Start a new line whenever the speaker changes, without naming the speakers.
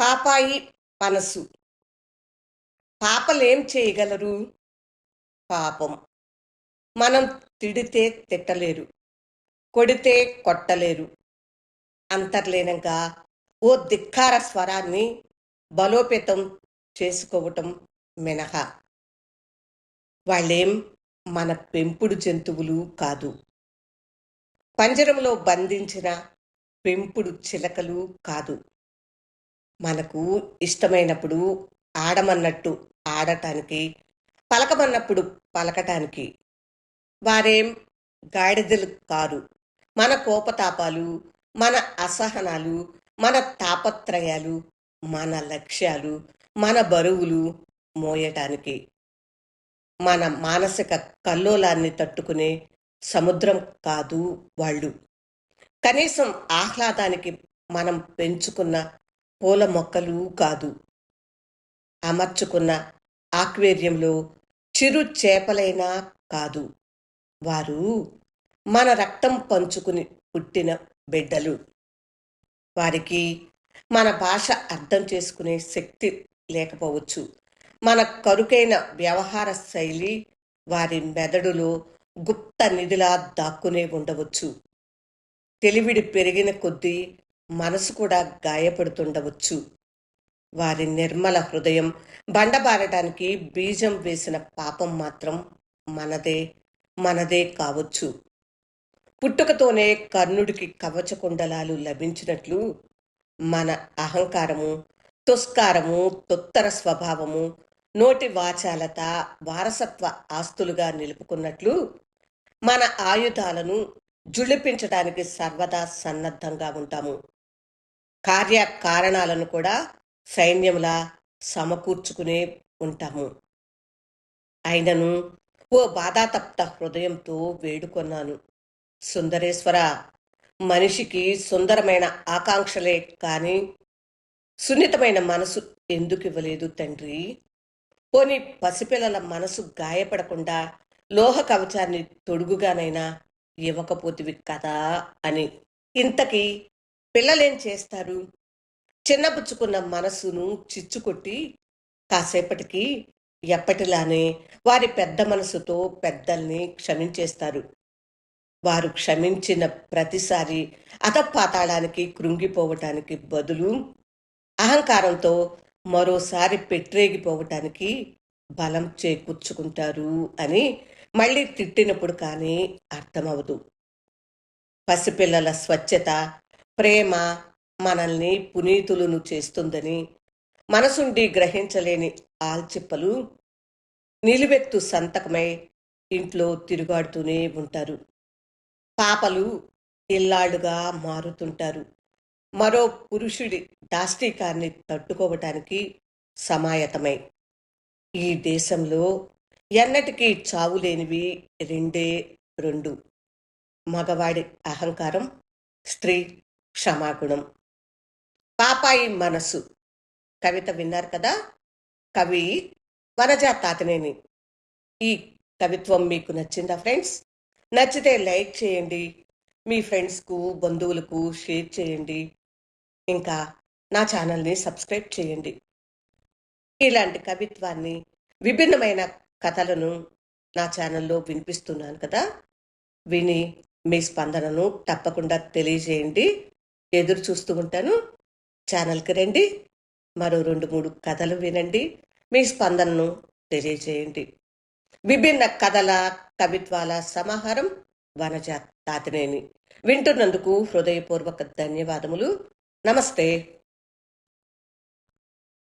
పాపాయి మనసు పాపలేం చేయగలరు? పాపం. మనం తిడితే తిట్టలేరు. కొడితే కొట్టలేరు. అంతర్లీనంగా ఓ ధిక్కార స్వరాన్ని బలోపేతం చేసుకోవటం మినహా. వాళ్ళేం మన పెంపుడు జంతువులు కాదు. పంజరంలో బంధించిన పెంపుడు చిలకలు కాదు. మనకు ఇష్టమైనప్పుడు ఆడమన్నట్టు ఆడటానికి పలకమన్నప్పుడు పలకటానికి వారేం గాడిదలు కారు. మన కోపతాపాలు మన అసహనాలు మన తాపత్రయాలు మన లక్ష్యాలు మన బరువులు మోయటానికి మన మానసిక కల్లోలాన్ని తట్టుకునే సముద్రం కాదు వాళ్ళు. కనీసం ఆహ్లాదానికి మనం పెంచుకున్న పూల మొక్కలు కాదు. అమర్చుకున్న ఆక్వేరియంలో చిరు చేపలైనా కాదు. వారు మన రక్తం పంచుకుని పుట్టిన బిడ్డలు. వారికి మన భాష అర్థం చేసుకునే శక్తి లేకపోవచ్చు. మన కరుకైన వ్యవహార శైలి వారి మెదడులో గుప్త నిధిలా దాక్కునే ఉండవచ్చు. తెలివిడి పెరిగిన కొద్దీ మనసు కూడా గాయపడుతుండవచ్చు. వారి నిర్మల హృదయం బండబారటానికి బీజం వేసిన పాపం మాత్రం మనదే మనదే కావచ్చు. పుట్టుకతోనే కర్ణుడికి కవచకుండలాలు లభించినట్లు మన అహంకారము తుస్కారము తొత్తర స్వభావము నోటి వాచాలత వారసత్వ ఆస్తులుగా నిలుపుకున్నట్లు మన ఆయుధాలను జుళిపించడానికి సర్వదా సన్నద్ధంగా ఉంటాము. కార్య కారణాలను కూడా సైన్యములా సమకూర్చుకునే ఉంటాము. అయినను ఓ బాధాతప్త హృదయంతో వేడుకొన్నాను. సుందరేశ్వర మనిషికి సుందరమైన ఆకాంక్షలే కానీ సున్నితమైన మనసు ఎందుకు ఇవ్వలేదు తండ్రి? పోని పసిపిల్లల మనసు గాయపడకుండా లోహ కవచాన్ని తొడుగుగానైనా ఇవ్వకపోతివి కదా అని. ఇంతకీ పిల్లలేం చేస్తారు? చిన్నబుచ్చుకున్న మనసును చిచ్చుకొట్టి కాసేపటికి ఎప్పటిలానే వారి పెద్ద మనసుతో పెద్దల్ని క్షమించేస్తారు. వారు క్షమించిన ప్రతిసారి అతపాతాళానికి కృంగిపోవటానికి బదులు అహంకారంతో మరోసారి పెట్టరేగిపోవటానికి బలం చేకూర్చుకుంటారు అని మళ్ళీ తిట్టినప్పుడు కానీ అర్థమవదు పసిపిల్లల స్వచ్ఛత ప్రేమ మనల్ని పునీతులను చేస్తుందని మనసుండి గ్రహించలేని ఆల్చిప్పలు నిలువెత్తు సంతకమై ఇంట్లో తిరుగాడుతూనే ఉంటారు. పాపలు ఇల్లాడుగా మారుతుంటారు. మరో పురుషుడి దాష్టీకాన్ని తట్టుకోవటానికి సమాయతమై ఈ దేశంలో ఎన్నటికీ చావులేనివి రెండే రెండు. మగవాడి అహంకారం స్త్రీ క్షమాగుణం. పాపాయి మనసు. కవిత విన్నారు కదా? కవి వనజా తాతనేని ఈ కవిత్వం మీకు నచ్చిందా ఫ్రెండ్స్? నచ్చితే లైక్ చేయండి. మీ ఫ్రెండ్స్కు బంధువులకు షేర్ చేయండి. ఇంకా నా ఛానల్ని సబ్స్క్రైబ్ చేయండి. ఇలాంటి కవిత్వాన్ని విభిన్నమైన కథలను నా ఛానల్లో వినిపిస్తున్నాను కదా? విని మీ స్పందనను తప్పకుండా తెలియజేయండి. ఎదురు చూస్తూ ఉంటాను. ఛానల్కి రండి. మరో రెండు మూడు కథలు వినండి. మీ స్పందనను తెలియజేయండి. విభిన్న కథల కవిత్వాల సమాహారం వనజ తాతినేని. వింటున్నందుకు హృదయపూర్వక ధన్యవాదములు. నమస్తే.